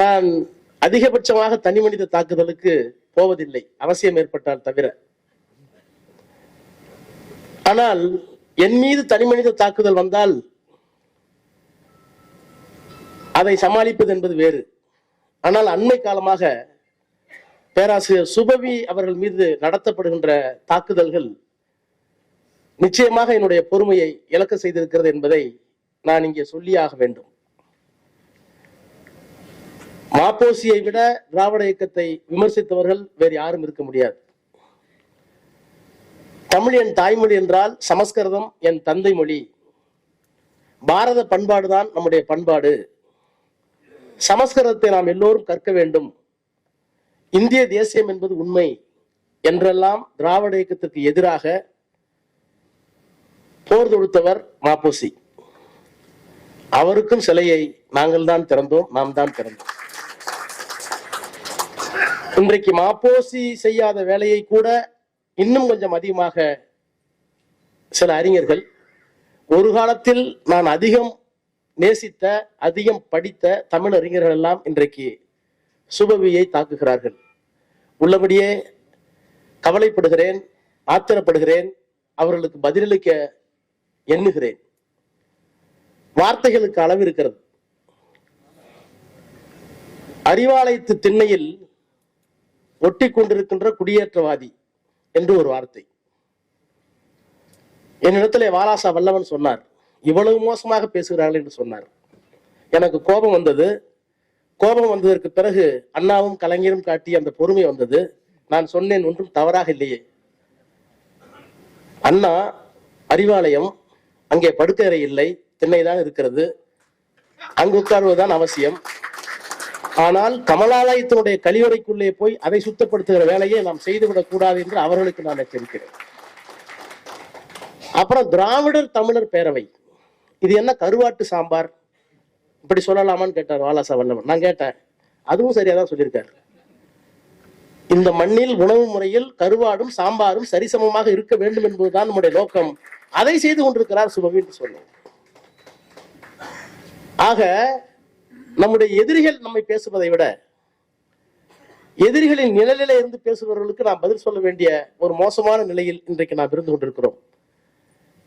நான் அதிகபட்சமாக தனி மனித தாக்குதலுக்கு போவதில்லை. அவசியம் ஏற்பட்டால் தவிர. ஆனால் என் மீது தனி மனித தாக்குதல் வந்தால் அதை சமாளிப்பது என்பது வேறு. ஆனால் அண்மை காலமாக பேராசிரியர் சுபவி அவர்கள் மீது நடத்தப்படுகின்ற தாக்குதல்கள் நிச்சயமாக என்னுடைய பொறுமையை இழக்க செய்திருக்கிறது என்பதை நான் இங்கே சொல்லியாக வேண்டும். மாப்போசியை விட திராவிட இயக்கத்தை விமர்சித்தவர்கள் வேறு யாரும் இருக்க முடியாது. தமிழ் என் தாய்மொழி என்றால் சமஸ்கிருதம் என் தந்தை மொழி பாரத பண்பாடுதான் நம்முடைய பண்பாடு. சமஸ்கிருதத்தை நாம் எல்லோரும் கற்க வேண்டும். இந்திய தேசியம் என்பது உண்மை என்றெல்லாம் திராவிட இயக்கத்திற்கு எதிராக போர் தொடுத்தவர் மாப்போசி. அவருக்கும் சிலையை நாங்கள் தான் திறந்தோம் நாம் தான் திறந்தோம். இன்றைக்கு மாப்போசி செய்யாத வேலையை கூட இன்னும் கொஞ்சம் அதிகமாக சில அறிஞர்கள் ஒரு காலத்தில் நான் அதிகம் நேசித்த அதிகம் படித்த தமிழ் அறிஞர்கள் எல்லாம் இன்றைக்கு சுபவியை தாக்குகிறார்கள். உள்ளபடியே கவலைப்படுகிறேன் ஆத்திரப்படுகிறேன் அவர்களுக்கு பதிலளிக்க எண்ணுகிறேன். வார்த்தைகளுக்கு அளவு இருக்கிறது. அறிவாலயத்து திண்ணையில் ஒட்டி கொண்டிருக்கின்ற குடியேற்றவாதி என்று ஒரு வார்த்தை. என்னிடத்திலே வாலாசா வல்லவன் சொன்னார். இவ்வளவு மோசமாக பேசுகிறார்கள் என்று சொன்னார். எனக்கு கோபம் வந்தது. கோபம் வந்ததற்கு பிறகு அண்ணாவும் கலைஞரும் காட்டிய அந்த பொறுமை வந்தது. நான் சொன்னேன் ஒன்றும் தவறாக இல்லையே. அண்ணா அறிவாலயம் அங்கே படுக்கறை இல்லை திண்ணைதான் இருக்கிறது. அங்கு உட்கார்வதுதான் அவசியம். ஆனால் கமலாலயத்தினுடைய கழிவறைக்குள்ளே போய் அதை சுத்தப்படுத்துகிற வேலையை நாம் செய்துவிடக் கூடாது என்று அவர்களுக்கு நான் எச்சரிக்கிறேன். அப்புறம் திராவிடர் தமிழர் பேரவை. இது என்ன கருவாட்டு சாம்பார்? இப்படி சொல்லலாமான்னு கேட்டார் வாலாசா வல்லவன். நான் கேட்டேன். அதுவும் சரியா தான் சொல்லியிருக்காரு. இந்த மண்ணில் உணவு முறையில் கருவாடும் சாம்பாரும் சரிசமமாக இருக்க வேண்டும் என்பதுதான் நம்முடைய நோக்கம். அதை செய்து கொண்டிருக்கிறார் சுபவி என்று சொன்னோம் ஆக நம்முடைய எதிரிகள் நம்மை பேசுவதை விட எதிரிகளின் நிழலில இருந்து பேசுபவர்களுக்கு நாம் பதில் சொல்ல வேண்டிய ஒரு மோசமான நிலையில் இன்றைக்கு நாம் இருந்து கொண்டிருக்கிறோம்.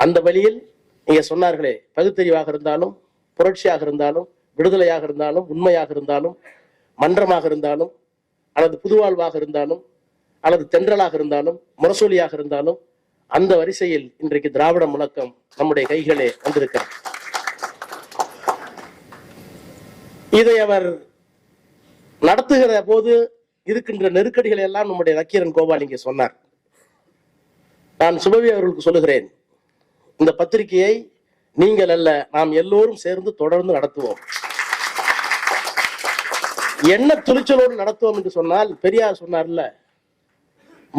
அந்த வழியில் நீங்க சொன்னார்களே பகுத்தறிவாக இருந்தாலும் புரட்சியாக இருந்தாலும் விடுதலையாக இருந்தாலும் உண்மையாக இருந்தாலும் மன்றமாக இருந்தாலும் அல்லது புதுவாழ்வாக இருந்தாலும் அல்லது தென்றலாக இருந்தாலும் முரசொலியாக இருந்தாலும் அந்த வரிசையில் இன்றைக்கு திராவிட முழக்கம் நம்முடைய கைகளே வந்திருக்கிறது. இதை அவர் நடத்துகிற போது இருக்கின்ற நெருக்கடிகளை எல்லாம் நம்முடைய நக்கீரன் கோபால் இங்கே சொன்னார். நான் சுபவி அவர்களுக்கு சொல்லுகிறேன் இந்த பத்திரிகையை நீங்கள் அல்ல நாம் எல்லோரும் சேர்ந்து தொடர்ந்து நடத்துவோம். என்ன துணிச்சலோடு நடத்துவோம் என்று சொன்னால் பெரியார் சொன்னார்ல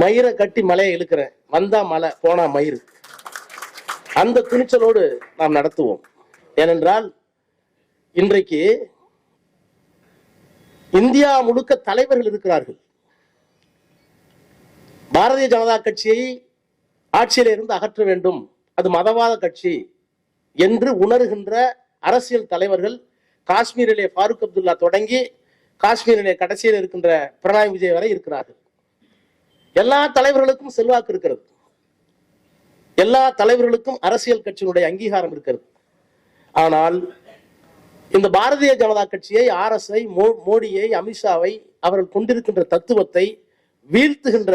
மயிரை கட்டி மலையை இழுக்கிறேன் வந்தா மலை போனா மயிர் அந்த துணிச்சலோடு நாம் நடத்துவோம். ஏனென்றால் இன்றைக்கு இந்தியா முழுக்க தலைவர்கள் இருக்கிறார்கள். பாரதிய ஜனதா கட்சியை ஆட்சியில் இருந்து அகற்ற வேண்டும். அது மதவாத கட்சி என்று உணர்கின்ற அரசியல் தலைவர்கள் காஷ்மீரிலே ஃபாரூக் அப்துல்லா தொடங்கி காஷ்மீரிலே கடைசியில் இருக்கின்ற பினராயி விஜய் வரை இருக்கிறார்கள். எல்லா தலைவர்களுக்கும் செல்வாக்கு இருக்கிறது. எல்லா தலைவர்களுக்கும் அரசியல் கட்சியினுடைய அங்கீகாரம் இருக்கிறது. ஆனால் இந்த பாரதிய ஜனதா கட்சியை ஆர் எஸ் ஐ மோடியை அமித்ஷாவை அவர்கள் கொண்டிருக்கின்ற தத்துவத்தை வீழ்த்துகின்ற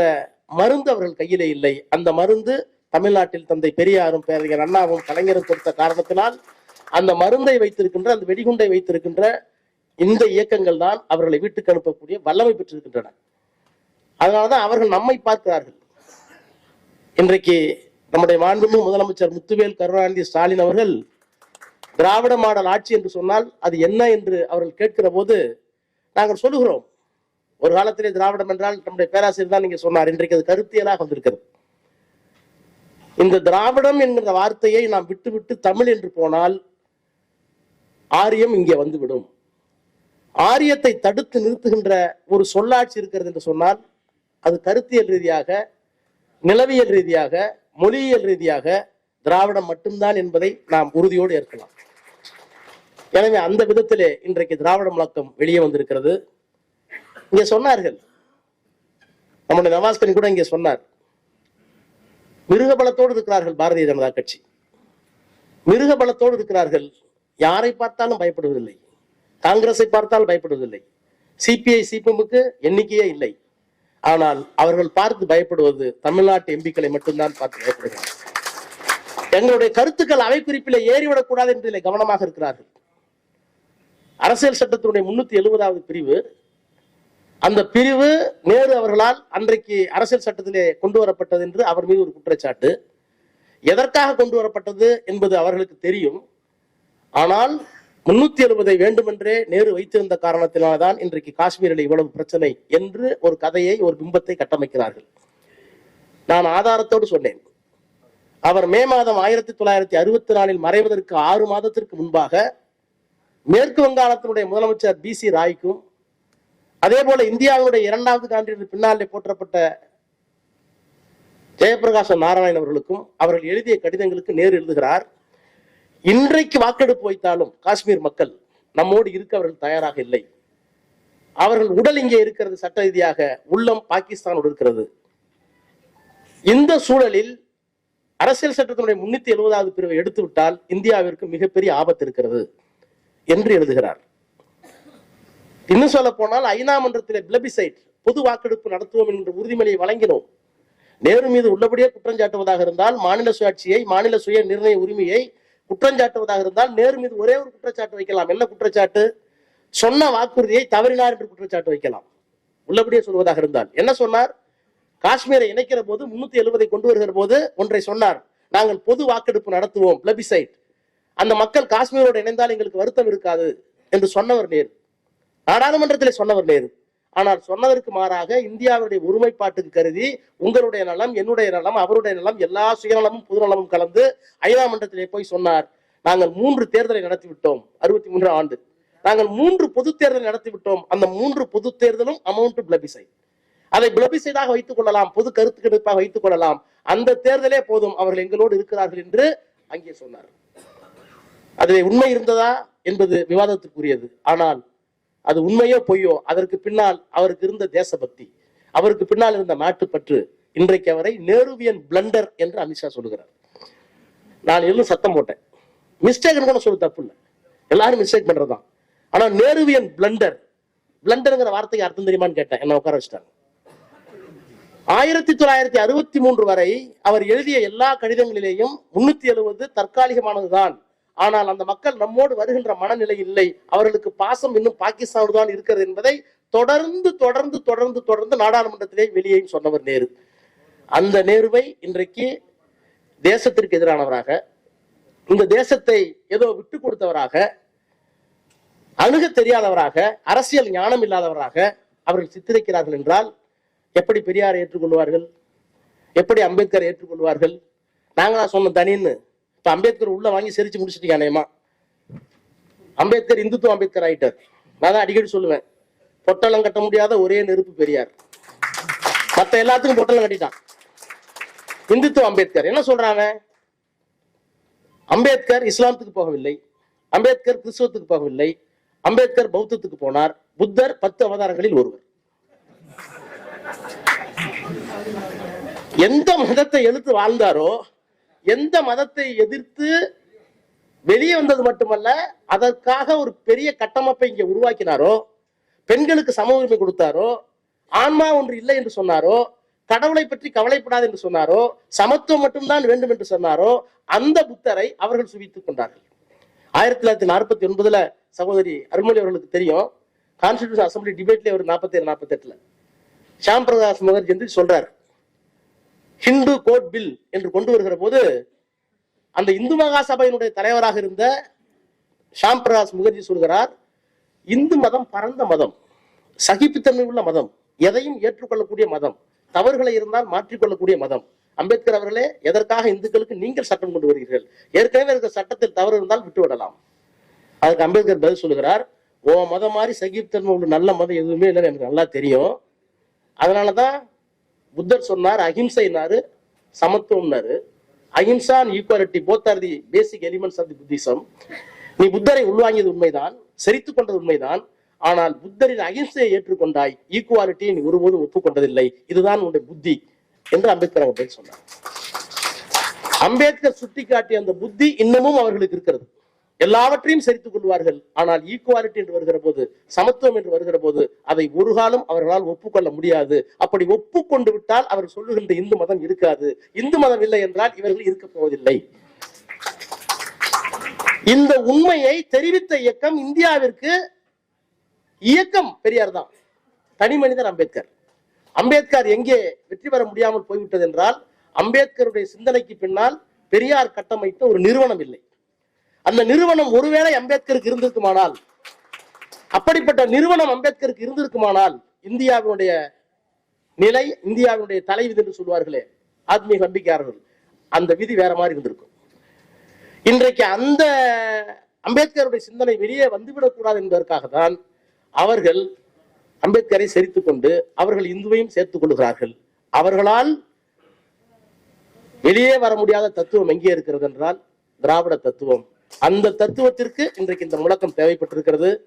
மருந்து அவர்கள் கையிலே இல்லை. அந்த மருந்து தமிழ்நாட்டில் தந்தை பெரியாரும் பேரறிஞர் அண்ணாவும் கலைஞரும் கொடுத்த காரணத்தினால் அந்த மருந்தை வைத்திருக்கின்ற அந்த வெடிகுண்டை வைத்திருக்கின்ற இந்த இயக்கங்கள் தான் அவர்களை வீட்டுக்கு அனுப்பக்கூடிய வல்லமை பெற்றிருக்கின்றன. அதனால்தான் அவர்கள் நம்மை பார்க்கிறார்கள். இன்றைக்கு நம்முடைய மாண்புமிகு முதலமைச்சர் முத்துவேல் கருணாநிதி ஸ்டாலின் அவர்கள் திராவிட மாடல் ஆட்சி என்று சொன்னால் அது என்ன என்று அவர்கள் கேட்கிற போது நாங்கள் சொல்லுகிறோம். ஒரு காலத்திலே திராவிடம் என்றால் நம்முடைய பேராசிரியர் தான் நீங்க சொன்னார். இன்றைக்கு அது கருத்தியலாக வந்திருக்கிறது. இந்த திராவிடம் என்கிற வார்த்தையை நாம் விட்டுவிட்டு தமிழ் என்று போனால் ஆரியம் இங்கே வந்துவிடும். ஆரியத்தை தடுத்து நிறுத்துகின்ற ஒரு சொல்லாட்சி இருக்கிறது என்று சொன்னால் அது கருத்தியல் ரீதியாக நிலவியல் ரீதியாக மொழியியல் ரீதியாக திராவிடம் மட்டும்தான் என்பதை நாம் உறுதியோடு ஏற்கலாம். எனவே அந்த விதத்திலே இன்றைக்கு திராவிட முழக்கம் வெளியே வந்திருக்கிறது. இங்க சொன்னார்கள். நம்முடைய நவாஸ்கன் கூட இங்கே சொன்னார். மிருக பலத்தோடு இருக்கிறார்கள் பாரதிய ஜனதா கட்சி. மிருக பலத்தோடு இருக்கிறார்கள். யாரை பார்த்தாலும் பயப்படுவதில்லை. காங்கிரஸை பார்த்தால் பயப்படுவதில்லை. சிபிஐ சிபிஎம்முக்கு எண்ணிக்கையே இல்லை. ஆனால் அவர்கள் பார்த்து பயப்படுவது தமிழ்நாட்டு எம்பிக்களை மட்டும்தான் பார்த்து பயப்படுகிறார்கள். எங்களுடைய கருத்துக்கள் அவை குறிப்பில் ஏறிவிடக்கூடாது என்பதில் கவனமாக இருக்கிறார்கள். அரசியல் சட்டத்தினுடைய முன்னூத்தி எழுபதாவது பிரிவு அந்த பிரிவு நேரு அவர்களால் அன்றைக்கு அரசியல் சட்டத்திலே கொண்டு வரப்பட்டது என்று அவர் மீது ஒரு குற்றச்சாட்டு. எதற்காக கொண்டு வரப்பட்டது என்பது அவர்களுக்கு தெரியும். ஆனால் முன்னூத்தி எழுபதை வேண்டுமென்றே நேரு வைத்திருந்த காரணத்தினால்தான் இன்றைக்கு காஷ்மீரில் இவ்வளவு பிரச்சனை என்று ஒரு கதையை ஒரு பிம்பத்தை கட்டமைக்கிறார்கள். நான் ஆதாரத்தோடு சொன்னேன். அவர் மே மாதம் ஆயிரத்தி தொள்ளாயிரத்தி அறுபத்தி நாலில் மறைவதற்கு ஆறு மாதத்திற்கு முன்பாக மேற்கு வங்காளத்தினுடைய முதலமைச்சர் பி சி ராய்க்கும் அதே போல இந்தியாவுடைய இரண்டாவது காண்டிற்கு பின்னாலே போற்றப்பட்ட ஜெயபிரகாச நாராயணன் அவர்களுக்கும் அவர்கள் எழுதிய கடிதங்களுக்கு நேர் எழுதுகிறார். இன்றைக்கு வாக்கெடுப்பு வைத்தாலும் காஷ்மீர் மக்கள் நம்மோடு இருக்க அவர்கள் தயாராக இல்லை. அவர்கள் உடல் இங்கே இருக்கிறது சட்ட ரீதியாக உள்ளம் பாகிஸ்தானோடு இருக்கிறது. இந்த சூழலில் அரசியல் சட்டத்தினுடைய முன்னூத்தி எழுபதாவது பிரிவை எடுத்துவிட்டால் இந்தியாவிற்கு மிகப்பெரிய ஆபத்து இருக்கிறது என்று எழுதுகிறார். இன்னும் சொல்ல போனால் ஐநா மன்றத்தில் பிளபிசைட் பொது வாக்கெடுப்பு நடத்துவோம் என்ற உறுதிமொழியை வழங்கினோம். நேரு மீது உள்ளபடியே குற்றஞ்சாட்டுவதாக இருந்தால் மாநில சுயாட்சியை மாநில சுய நிர்ணய உரிமையை குற்றஞ்சாட்டுவதாக இருந்தால் நேரு மீது ஒரே ஒரு குற்றச்சாட்டு வைக்கலாம். என்ன குற்றச்சாட்டு? சொன்ன வாக்குறுதியை தவறினார் என்று குற்றச்சாட்டு வைக்கலாம். உள்ளபடியே சொல்வதாக இருந்தால். என்ன சொன்னார்? காஷ்மீரை இணைக்கிற போது முன்னூத்தி எழுபதை கொண்டு வருகிற போது ஒன்றை சொன்னார். நாங்கள் பொது வாக்கெடுப்பு நடத்துவோம் பிளபிசைட் அந்த மக்கள் காஷ்மீரோடு இணைந்தால் எங்களுக்கு வருத்தம் இருக்காது என்று சொன்னவர் நேரு. நாடாளுமன்றத்தில் சொன்னவர் நேரு. ஆனால் சொன்னதற்கு மாறாக இந்தியாவுடைய ஒருமைப்பாட்டுக்கு கருதி உங்களுடைய நலம் என்னுடைய நலம் அவருடைய நலம் எல்லா சுயநலமும் பொதுநலமும் கலந்து ஐநா மன்றத்திலே போய் சொன்னார். நாங்கள் மூன்று தேர்தலை நடத்தி விட்டோம் அறுபத்தி மூன்றாம் ஆண்டு. நாங்கள் மூன்று பொது தேர்தலை நடத்தி விட்டோம் அந்த மூன்று பொது தேர்தலும் அமௌண்ட் பிளபிசை அதை பிளபிசைடாக வைத்துக் கொள்ளலாம் பொது கருத்து கணிப்பாக வைத்துக் கொள்ளலாம். அந்த தேர்தலே போதும் அவர்கள் எங்களோடு இருக்கிறார்கள் என்று அங்கே சொன்னார். அதிலே உண்மை இருந்ததா என்பது விவாதத்திற்குரியது ஆனால் அது உண்மையோ பொய்யோ அதற்கு பின்னால் அவருக்கு இருந்த தேசபக்தி அவருக்கு பின்னால் இருந்த நாட்டுப்பற்று இன்றைக்கு அவரை நேருவியன் பிளண்டர் என்று அமித்ஷா சொல்லுகிறார். நான் இன்னும் சத்தம் போட்டேன். மிஸ்டேக் கூட சொல்ல தப்பு இல்லை. எல்லாரும் மிஸ்டேக் பண்றதுதான். ஆனா நேருவியன் பிளண்டர் பிளண்டருங்கிற வார்த்தைக்கு அர்த்தம் தெரியுமான்னு கேட்டேன். என்ன உட்கார வச்சுட்டாங்க. ஆயிரத்தி தொள்ளாயிரத்தி அறுபத்தி மூன்று வரை அவர் எழுதிய எல்லா கடிதங்களிலேயும் முன்னூத்தி எழுபது தற்காலிகமானதுதான். ஆனால் அந்த மக்கள் நம்மோடு வருகின்ற மனநிலை இல்லை. அவர்களுக்கு பாசம் இன்னும் பாகிஸ்தானோடு தான் இருக்கிறது என்பதை தொடர்ந்து தொடர்ந்து தொடர்ந்து தொடர்ந்து நாடாளுமன்றத்திலே வெளியேயும் சொன்னவர் நேரு. அந்த நேருவை இன்றைக்கு தேசத்திற்கு எதிரானவராக இந்த தேசத்தை ஏதோ விட்டு கொடுத்தவராக அணுக தெரியாதவராக அரசியல் ஞானம் இல்லாதவராக அவர்கள் சித்தரிக்கிறார்கள் என்றால் எப்படி பெரியாரை ஏற்றுக்கொள்வார்கள்? எப்படி அம்பேத்கர் ஏற்றுக்கொள்வார்கள்? நாங்களா சொன்ன தனின்னு. இப்ப அம்பேத்கர் உள்ள வாங்கி சிரிச்சு முடிச்சிட்டீங்க அநேகமா. அம்பேத்கர் இந்துத்துவ அம்பேத்கர் ஆயிட்டார். நான் தான் அடிக்கடி சொல்லுவேன். பொட்டலம் கட்ட முடியாத ஒரே நெருப்பு பெரியார். மற்ற எல்லாத்துக்கும் பொட்டலம் கட்டிட்டான். இந்துத்துவ அம்பேத்கர். என்ன சொல்றாங்க? அம்பேத்கர் இஸ்லாமத்துக்கு போகவில்லை. அம்பேத்கர் கிறிஸ்துவத்துக்கு போகவில்லை. அம்பேத்கர் பௌத்தத்துக்கு போனார். புத்தர் பத்து அவதாரங்களில் ஒருவர். எந்த மதத்தை எழுத்து வாழ்ந்தாரோ எந்த மதத்தை எதிர்த்து வெளியே வந்தது மட்டுமல்ல அதற்காக ஒரு பெரிய கட்டமைப்பை இங்கே உருவாக்கினாரோ பெண்களுக்கு சம உரிமை கொடுத்தாரோ ஆன்மா ஒன்று இல்லை என்று சொன்னாரோ கடவுளை பற்றி கவலைப்படாது என்று சொன்னாரோ சமத்துவம் மட்டும்தான் வேண்டும் என்று சொன்னாரோ அந்த புத்தரை அவர்கள் சுவித்துக் கொண்டார்கள். ஆயிரத்தி தொள்ளாயிரத்தி நாற்பத்தி ஒன்பதுல சகோதரி அருள்மொழி அவர்களுக்கு தெரியும் கான்ஸ்டியூஷன் அசம்பிளி டிபேட்ல ஒரு நாற்பத்தி ஏழு நாற்பத்தி எட்டுல. ஷாம் பிரகாஷ் முகர்ஜி என்று சொல்றாரு. ஹிந்து கோட் பில் என்று கொண்டு வருகிற போது அந்த இந்து மகா சபையினுடைய தலைவராக இருந்த ஷாம் பிரகாஷ் முகர்ஜி சொல்கிறார் இந்து மதம் பரந்த மதம் சகிப்புத்தன்மை உள்ள மதம் எதையும் ஏற்றுக்கொள்ளக்கூடிய மதம் தவறுகளை இருந்தால் மாற்றிக்கொள்ளக்கூடிய மதம். அம்பேத்கர் அவர்களே எதற்காக இந்துக்களுக்கு நீங்கள் சட்டம் கொண்டு வருகிறீர்கள்? ஏற்கனவே இருக்கிற சட்டத்தில் தவறு இருந்தால் விட்டுவிடலாம் அதுக்கு அம்பேத்கர் பதில் சொல்லுகிறார் ஓ மதம் மாதிரி சகிப்புத்தன்மை உள்ள நல்ல மதம் எதுவுமே இல்லைன்னு எனக்கு நல்லா தெரியும். அதனாலதான் புத்தர் சொன்னார் அஹிம்சைனாரு சமத்துவம்னாரு. Ahimsa and equality both are the basic elements of the Buddhism நீ புத்தரை உள்வாங்கியது உண்மைதான் செரித்துக் கொண்டது உண்மைதான் ஆனால் புத்தரின் அகிம்சையை ஏற்றுக்கொண்டாய் ஈக்குவாலிட்டியை நீ ஒருபோதும் ஒப்புக்கொண்டதில்லை. இதுதான் உன்னுடைய புத்தி என்று அம்பேத்கர் அவர்கள் சொன்னார். அம்பேத்கர் சுட்டிக்காட்டிய அந்த புத்தி இன்னமும் அவர்களுக்கு இருக்கிறது. எல்லாவற்றையும் சரித்துக் கொள்வார்கள். ஆனால் ஈக்குவாலிட்டி என்று வருகிற போது சமத்துவம் என்று வருகிற போது அதை ஒரு காலம் அவர்களால் ஒப்புக்கொள்ள முடியாது. அப்படி ஒப்புக்கொண்டு விட்டால் அவர் சொல்லுகின்ற இந்து மதம் இருக்காது. இந்து மதம் இல்லை என்றால் இவர்கள் இருக்க போவதில்லை. இந்த உண்மையை தெரிவித்த இயக்கம் இந்தியாவிற்கு இயக்கம் பெரியார் தான். தனி மனிதர் அம்பேத்கர். அம்பேத்கர் எங்கே வெற்றி பெற முடியாமல் போய்விட்டது என்றால் அம்பேத்கருடைய சிந்தனைக்கு பின்னால் பெரியார் கட்டமைத்த ஒரு நிறுவனம் இல்லை. அந்த நிறுவனம் ஒருவேளை அம்பேத்கருக்கு இருந்திருக்குமானால் அப்படிப்பட்ட நிறுவனம் அம்பேத்கருக்கு இருந்திருக்குமானால் இந்தியாவினுடைய நிலை இந்தியாவினுடைய தலைவிதி என்று சொல்வார்களே ஆத்மீக நம்பிக்கையாளர்கள் அந்த விதி வேற மாதிரி இருந்திருக்கும். இன்றைக்கு அந்த அம்பேத்கருடைய சிந்தனை வெளியே வந்துவிடக்கூடாது என்பதற்காகத்தான் என்பதற்காக தான் அவர்கள் அம்பேத்கரை செரித்துக் கொண்டு அவர்கள் இந்துவையும் சேர்த்துக் கொள்கிறார்கள். அவர்களால் வெளியே வர முடியாத தத்துவம் எங்கே இருக்கிறது என்றால் திராவிட தத்துவம். அந்த தத்துவத்திற்கு இன்றைக்கு இந்த முழக்கம் தேவைப்பட்டிருக்கிறது.